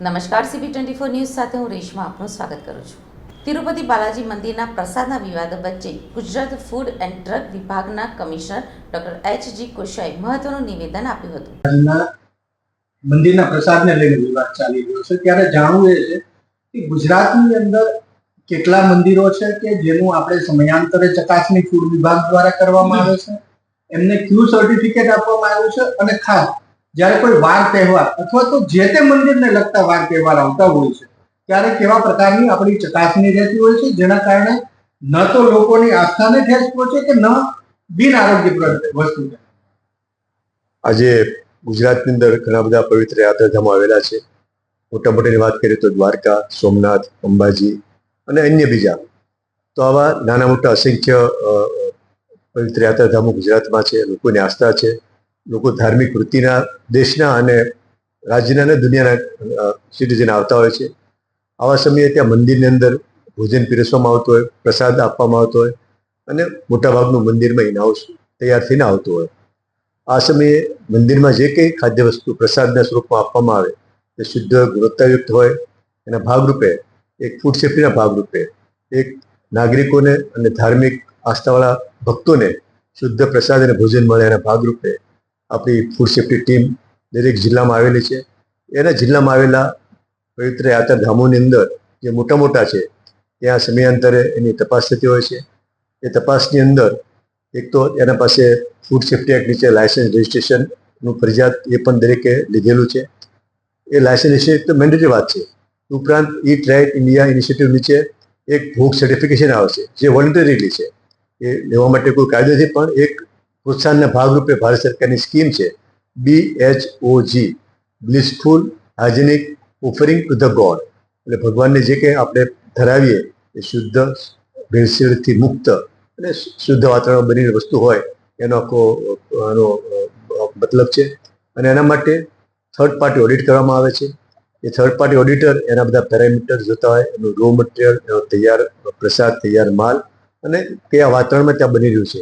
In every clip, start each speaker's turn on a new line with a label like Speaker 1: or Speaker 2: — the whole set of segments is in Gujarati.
Speaker 1: નમસ્કાર સીબી ટ્વેન્ટી ફોર ન્યૂઝ સાથે હું રેશમા આપનું સ્વાગત કરું છું. તિરુપતિ બાલાજી મંદિરના પ્રસાદના વિવાદ વચ્ચે ગુજરાત ફૂડ એન્ડ ડ્રગ વિભાગના કમિશનર ડોક્ટર એચ જી કોશાએ મહત્વનું નિવેદન આપ્યું હતું.
Speaker 2: મંદિરના પ્રસાદને લઈને વિવાદ ચાલી રહ્યો છે. ત્યારે જાણવું એ છે કે ગુજરાતની અંદર કેટલા મંદિરો છે કે જેનું આપણે સમયાંતરે ચકાસણી ફૂડ વિભાગ દ્વારા કરવામાં આવે છે? એમને ક્યુ સર્ટિફિકેટ આપવામાં આવ્યું છે અને ખાસ જ્યારે કોઈ વાર તહેવાર અથવા તો જે તે મંદિરને લગતા વાર તહેવાર આવતા હોય છે, ત્યારે કેવા પ્રકારની આપણી ચકાસણી રહેતી હોય છે? જેના કારણે ન તો લોકોની આસ્થાને ઠેસ પહોંચે કે ન બિન આરોગ્યપ્રદ વસ્તુ
Speaker 3: આજે ગુજરાતની અંદર ઘણા બધા પવિત્ર યાત્રાધામો આવેલા છે. મોટા મોટાની વાત કરીએ તો દ્વારકા, સોમનાથ, અંબાજી અને અન્ય બીજા તો આવા નાના મોટા અસંખ્ય પવિત્ર યાત્રાધામો ગુજરાતમાં છે, લોકોની આસ્થા છે. લોકો ધાર્મિક વૃત્તિના દેશના અને રાજ્યના અને દુનિયાના સિટીઝન આવતા હોય છે. આવા સમયે ત્યાં મંદિરની અંદર ભોજન પીરસવામાં આવતું હોય, પ્રસાદ આપવામાં આવતો હોય અને મોટાભાગનું મંદિરમાં ઇનહાઉસ તૈયાર થઈને આવતું હોય. આ સમયે મંદિરમાં જે કંઈ ખાદ્ય વસ્તુ પ્રસાદના સ્વરૂપમાં આપવામાં આવે, તે શુદ્ધ ગુણવત્તાયુક્ત હોય, એના ભાગરૂપે, એક ફૂડ સેફ્ટીના ભાગરૂપે, એક નાગરિકોને અને ધાર્મિક આસ્થાવાળા ભક્તોને શુદ્ધ પ્રસાદ અને ભોજન મળે એના ભાગરૂપે આપણી ફૂડ સેફ્ટી ટીમ દરેક જિલ્લામાં આવેલી છે. એના જિલ્લામાં આવેલા પવિત્ર યાત્રાધામોની અંદર જે મોટા મોટા છે, ત્યાં સમયાંતરે એની તપાસ થતી હોય છે. એ તપાસની અંદર એક તો એના પાસે ફૂડ સેફ્ટી એક્ટ નીચે લાયસન્સ રજિસ્ટ્રેશનનું ફરજિયાત એ પણ દરેકે લીધેલું છે. એ લાયસન્સ રજિસ્ટ્રેશન તો મેન્ડેટરી વાત છે. ઉપરાંત ઈટ રાઇટ ઇન્ડિયા ઇનિશિયેટિવ નીચે એક ભૂખ સર્ટિફિકેશન આવે છે, જે વોલન્ટરીલી છે. એ લેવા માટે કોઈ કાયદો નથી, પણ એક પ્રોત્સાહનના ભાગરૂપે ભારત સરકારની સ્કીમ છે. B H O G blissful hygienic offering to the god એટલે ભગવાનને જે કંઈ આપણે ધરાવીએ, એ શુદ્ધ ભેળસેળથી મુક્ત અને શુદ્ધ વાતાવરણ બનીને વસ્તુ હોય, એનો આખો આનો મતલબ છે. અને એના માટે થર્ડ પાર્ટી ઓડિટ કરવામાં આવે છે. એ થર્ડ પાર્ટી ઓડિટર એના બધા પેરામીટર જોતા હોય, એનું રો મટીરિયલ એનો તૈયાર પ્રસાદ તૈયાર માલ અને કયા વાતાવરણમાં ત્યાં બની રહ્યું છે.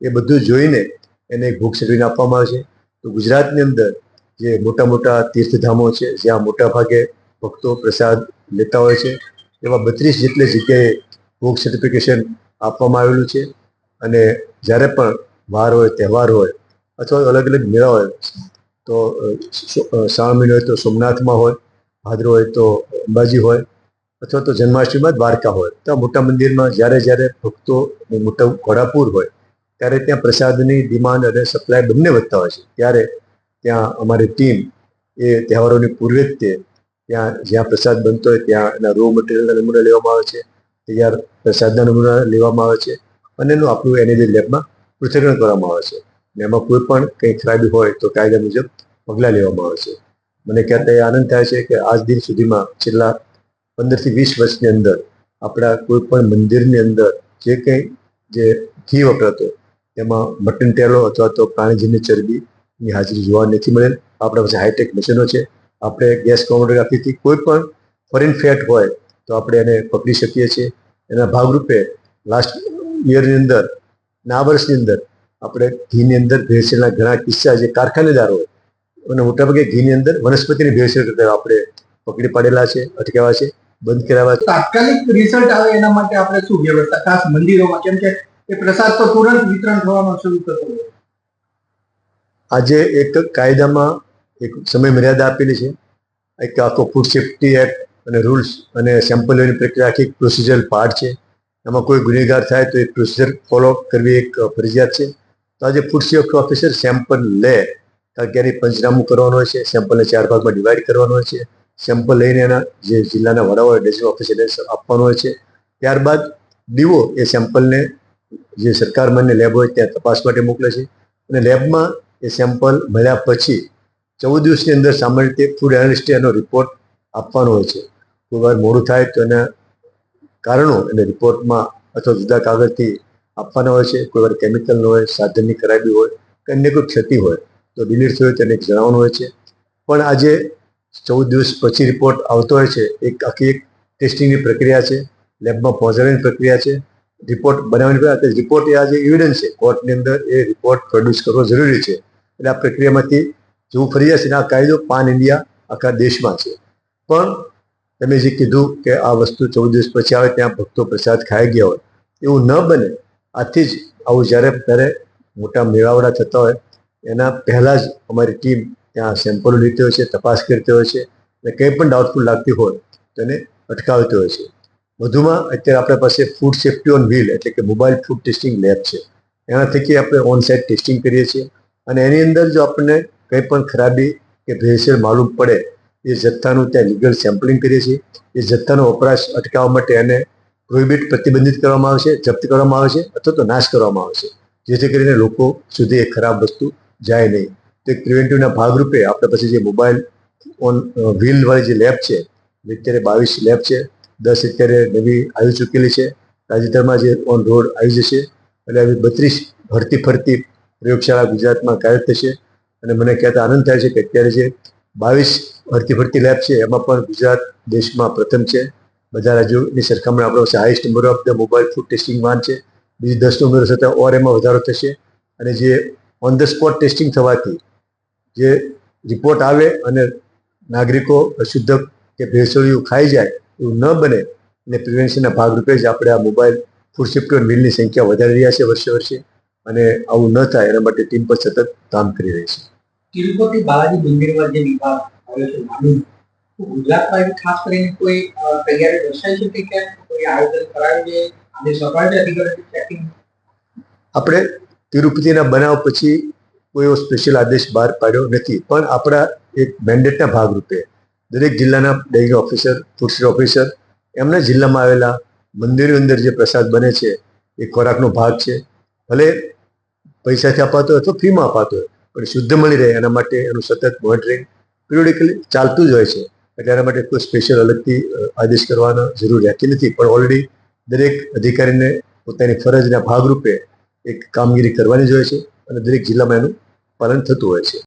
Speaker 3: એ બધું જોઈને એને ભૂખ સર્ટિફિકેટ આપવામાં આવે છે. તો ગુજરાતની અંદર જે મોટા મોટા તીર્થધામો છે, જ્યાં મોટા ભાગે ભક્તો પ્રસાદ લેતા હોય છે, એવા બત્રીસ જેટલી જગ્યાએ ભોગ સર્ટિફિકેશન આપવામાં આવેલું છે. અને જ્યારે પણ વાર હોય, તહેવાર હોય અથવા અલગ અલગ મેળા હોય, તો શ્રાવણ મહિનો હોય તો સોમનાથમાં હોય ભાદરો હોય તો અંબાજી હોય અથવા તો જન્માષ્ટમીમાં દ્વારકા હોય. તો મોટા મંદિરમાં જ્યારે જ્યારે ભક્તો મોટા ઘોડાપુર હોય ત્યારે ત્યાં પ્રસાદની ડિમાન્ડ અને સપ્લાય બંને વધતા હોય છે. ત્યારે ત્યાં અમારી ટીમ એ તહેવારોની પૂર્વે ત્યાં જ્યાં પ્રસાદ બનતો હોય ત્યાં એના રો મટીરિયલના નમૂના લેવામાં આવે છે, તૈયાર પ્રસાદના નમૂના લેવામાં આવે છે અને એનું આપણું એની લેબમાં પૃથ્થકરણ કરવામાં આવે છે. અને એમાં કોઈ પણ કંઈ ખરાબી હોય તો કાયદા મુજબ પગલાં લેવામાં આવે છે. મને ક્યારે આનંદ થાય છે કે આજ દિન સુધીમાં છેલ્લા પંદરથી વીસ વર્ષની અંદર આપણા કોઈ પણ મંદિરની અંદર જે કંઈ જે ઘી વપરાતો તેમાં મટન ટેલો અથવા તો પ્રાણીજન્ય ચરબીની હાજરી જોવા નથી મળેલ. આપણા પાસે હાઈટેક મશીનો છે. આપણે ગેસ ક્રોમેટોગ્રાફીથી કોઈ પણ ફોરેન ફેટ હોય તો આપણે એને પકડી શકીએ છીએ. એના ભાગરૂપે લાસ્ટ યરની અંદર, ના વર્ષની અંદર આપણે ઘીની અંદર ભેળસેળના ઘણા કિસ્સા જે કારખાનેદાર હોય અને મોટાભાગે ઘીની અંદર વનસ્પતિની ભેળસેળ કરતા આપણે પકડી પાડેલા છે, અટકાવ્યા છે, બંધ કરાવ્યા
Speaker 2: તાત્કાલિક રિઝલ્ટ આવે એના માટે આપણે શું વ્યવસ્થા, ખાસ મંદિરોમાં, કેમ કે એ પ્રસાદ તો તુરંત વિતરણ થવાનો શરૂ થતો હોય.
Speaker 3: આજે એક કાયદામાં એક સમય મર્યાદા આપેલી છે. એક આખો ફૂડ સેફ્ટી એક્ટ અને રૂલ્સ અને સેમ્પલ લેવાની પ્રક્રિયા આખી પ્રોસિજર પાર્ટ છે. એમાં કોઈ ગુનેગાર થાય તો એ પ્રોસિજર ફોલો કરવી એક ફરજિયાત છે. તો આજે ફૂડ સેફ્ટી ઓફિસર સેમ્પલ લે. કારણ કે એની પંચનામું કરવાનું હોય છે. સેમ્પલને ચાર ભાગમાં ડિવાઈડ કરવાનું હોય છે. સેમ્પલ લઈને એના જે જિલ્લાના વડા હોય ડેસ્ટિંગ ઓફિસરને આપવાનું હોય છે. ત્યારબાદ દીવો એ સેમ્પલને જે સરકાર માન્ય લેબ હોય ત્યાં તપાસ માટે મોકલે છે. અને લેબમાં એ સેમ્પલ મળ્યા પછી ચૌદ દિવસની અંદર સામાન્ય રીતે ફૂડ એનાલિસ્ટે એનો રિપોર્ટ આપવાનો હોય છે. કોઈ વાર મોડું થાય તો એના કારણો એને રિપોર્ટમાં અથવા જુદા કાગળથી આપવાના હોય છે. કોઈ વાર કેમિકલનો હોય, સાધનની ખરાબી હોય, કે અન્ય કોઈ ક્ષતિ હોય તો ડિલીટ થયું તેને જણાવવાનું હોય છે. પણ આજે ચૌદ દિવસ પછી રિપોર્ટ આવતો હોય છે. એક આખી એક ટેસ્ટિંગની પ્રક્રિયા છે. લેબમાં પહોંચાડવાની પ્રક્રિયા છે. રિપોર્ટ બનાવવાની તે રિપોર્ટ એ આજે એવિડન્સ છે કોર્ટની અંદર એ રિપોર્ટ પ્રોડ્યુસ કરવો જરૂરી છે. એટલે આ પ્રક્રિયામાંથી જેવું ફરિયાદ છે આ કાયદો પાન ઇન્ડિયા આખા દેશમાં છે. પણ તમે જે કીધું કે આ વસ્તુ ચૌદ દિવસ પછી આવે ત્યાં ભક્તો પ્રસાદ ખાઈ ગયા હોય, એવું ન બને. આથી જ આવું જ્યારે ત્યારે મોટા મેળાવડા થતા હોય, એના પહેલાં જ અમારી ટીમ ત્યાં સેમ્પલો લીધી હોય છે, તપાસ કરતી હોય છે અને કંઈ પણ ડાઉટફુલ લાગતી હોય તેને અટકાવતી હોય છે. વધુમાં અત્યારે આપણા પાસે ફૂડ સેફ્ટી ઓન વ્હીલ એટલે કે મોબાઈલ ફૂડ ટેસ્ટિંગ લેબ છે. એના થકી આપણે ઓન સાઇટ ટેસ્ટિંગ કરીએ છીએ. અને એની અંદર જો આપણને કંઈ પણ ખરાબી કે ભેળસેળ માલુમ પડે, એ જથ્થાનું ત્યાં લીગલ સેમ્પલિંગ કરીએ છીએ. એ જથ્થાનો વપરાશ અટકાવવા માટે એને પ્રોહિબિટ પ્રતિબંધિત કરવામાં આવે છે જપ્ત કરવામાં આવે છે અથવા તો નાશ કરવામાં આવે છે જેથી કરીને લોકો સુધી એ ખરાબ વસ્તુ જાય નહીં. તો એક પ્રિવેન્ટિવના ભાગરૂપે આપણે પછી જે મોબાઈલ ઓન વ્હીલવાળી જે લેબ છે, અત્યારે બાવીસ લેબ છે. દસ અત્યારે નવી આવી ચૂકેલી છે. તાજેતરમાં જે ઓન રોડ આવી જશે એટલે આવી બત્રીસ ભરતી ફરતી પ્રયોગશાળા ગુજરાતમાં કાર્યરત થશે. અને મને કહેતા આનંદ થાય છે કે અત્યારે જે બાવીસ ભરતી ફરતી લેબ છે, એમાં પણ ગુજરાત દેશમાં પ્રથમ છે. બધા રાજ્યોની સરખામણી આપણા highest number of the mobile food testing van છે. બીજી દસનો ઉમેરો થતાં ઓર એમાં વધારો થશે. અને જે ઓન ધ સ્પોટ ટેસ્ટિંગ થવાથી જે રિપોર્ટ આવે અને નાગરિકો અશુદ્ધ કે ભેળસેળિયું ખાઈ જાય એવું ન બને અને પ્રિવેન્શનના ભાગરૂપે જ આપણે આ મોબાઈલ ફૂડ સેફ્ટી મિલની સંખ્યા વધારી રહ્યા છે વર્ષે વર્ષે અને આવું ન થાય એના માટે ટીમ પર સતત કામ કરી રહી છે.
Speaker 2: તિરુપતિ બાલાજી મંદિરમાં જે વિભાગ આવ્યો છે નાનું ગુજરાતમાં ખાસ કરીને કોઈ તૈયારી દર્શાવી છે કે કેમ? કોઈ આયોજન કરાયું છે? અને સફાઈ અધિકારી ચેકિંગ
Speaker 3: આપણે તિરુપતિના બનાવ પછી કોઈ એવો સ્પેશિયલ આદેશ બહાર પાડ્યો નથી. પણ આપણા એક મેન્ડેટના ભાગરૂપે દરેક જિલ્લાના ડેરી ઓફિસર ફૂડ ઓફિસર, એમના જિલ્લામાં આવેલા મંદિરની અંદર જે પ્રસાદ બને છે, એ ખોરાકનો ભાગ છે. ભલે પૈસાથી અપાતો હોય અથવા ફ્રીમાં અપાતો હોય, પણ શુદ્ધ મળી રહે એના માટે એનું સતત મોનિટરિંગ પિરિયોડિકલી ચાલતું જ હોય છે. એટલે એના માટે કોઈ સ્પેશિયલ અલગથી આદેશ કરવાનો જરૂર રહેતી નથી. પણ ઓલરેડી દરેક અધિકારીને પોતાની ફરજના ભાગરૂપે એક કામગીરી કરવાની જ હોય છે અને દરેક જિલ્લામાં એનું પાલન થતું હોય છે.